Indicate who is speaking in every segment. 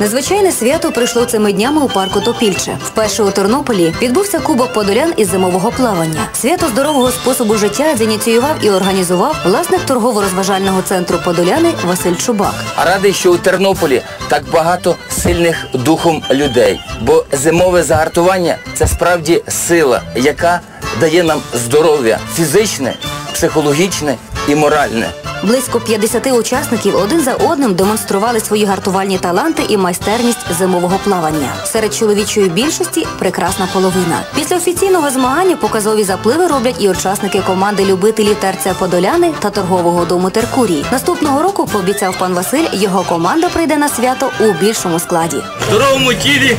Speaker 1: Незвичайне свято прийшло цими днями у парку Топільче. Вперше у Тернополі відбувся Кубок Подолян із зимового плавання. Свято здорового способу життя зініціював і організував власник торгово-розважального центру Подоляни Василь Чубак.
Speaker 2: Радий, що у Тернополі так багато сильних духом людей. Бо зимове загартування це справді сила, яка дає нам здоров'я фізичне, психологічне і моральне.
Speaker 1: Близько 50 учасників один за одним демонстрували свої гартувальні таланти і майстерність зимового плавання. Серед чоловічої більшості прекрасна половина. Після офіційного змагання показові запливи роблять і учасники команди любителів терця Подоляни та торгового дому Теркурій. Наступного року пообіцяв пан Василь, його команда прийде на свято у більшому складі.
Speaker 2: Здоровому тілі,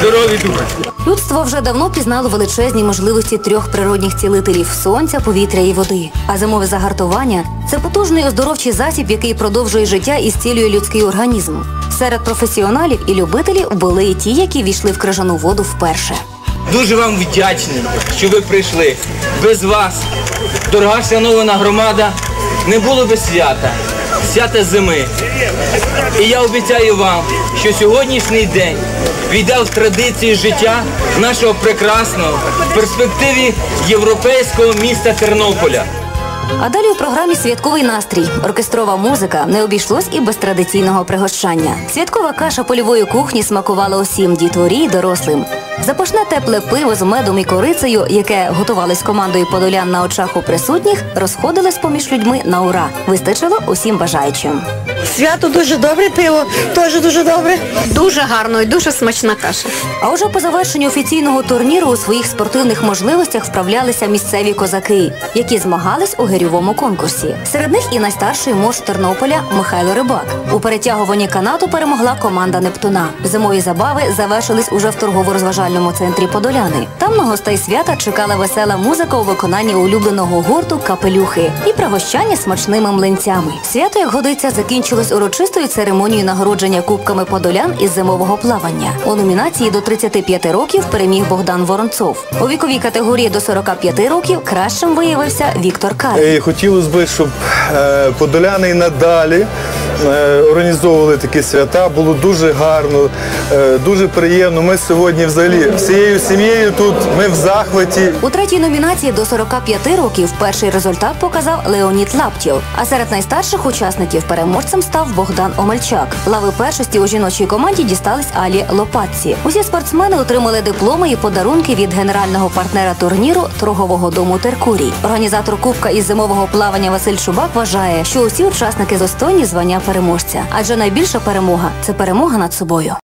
Speaker 2: здорові духи.
Speaker 1: Людство вже давно пізнало величезні можливості трьох природних цілителів сонця, повітря і води. А зимове загартування це потужний оздоровчий засіб, який продовжує життя і зцілює людський організм. Серед професіоналів і любителів були і ті, які війшли в крижану воду вперше.
Speaker 2: Дуже вам вдячний, що ви прийшли. Без вас, дорога шанована громада, не було би свята, свята зими. І я обіцяю вам, що сьогоднішній день війде в традицію життя нашого прекрасного в перспективі європейського міста Тернополя.
Speaker 1: А далі у програмі святковий настрій. Оркестрова музика не обійшлось і без традиційного пригощання. Святкова каша польової кухні смакувала усім дітворі й дорослим. Запашне тепле пиво з медом і корицею, яке готувалось командою подолян на очах у присутніх, розходилось поміж людьми на ура. Вистачило усім бажаючим.
Speaker 3: Свято дуже добре, пиво теж дуже добре.
Speaker 4: Дуже гарно і дуже смачна каша.
Speaker 1: А уже по завершенню офіційного турніру у своїх спортивних можливостях вправлялися місцеві козаки, які змагались у гирьовому конкурсі. Серед них і найстарший муж Тернополя Михайло Рибак. У перетягуванні канату перемогла команда Нептуна. Зимові забави завершились уже в торгово-розважальному центрі Подоляни. Там на гостей свята чекала весела музика у виконанні улюбленого гурту Капелюхи і пригощання смачними млинцями. Свято, як годиться, закінчилось урочистою церемонією нагородження кубками подолян із зимового плавання. У номінації до 35 років переміг Богдан Воронцов. У віковій категорії до 45 років кращим виявився Віктор Кар.
Speaker 5: Хотілося б, щоб е, подоляни і надалі е, організовували такі свята. Було дуже гарно, е, дуже приємно. Ми сьогодні взагалі всією сім'єю тут, ми в захваті.
Speaker 1: У третій номінації до 45 років перший результат показав Леонід Лаптєв. А серед найстарших учасників переможцем став Богдан Омельчак. Лави першості у жіночій команді дістались Алі Лопатці. Усі спортсмени отримали дипломи і подарунки від генерального партнера турніру торгового дому Теркурій. Організатор кубка із зимового плавання Василь Чубак вважає, що усі учасники зостойні звання переможця, адже найбільша перемога це перемога над собою.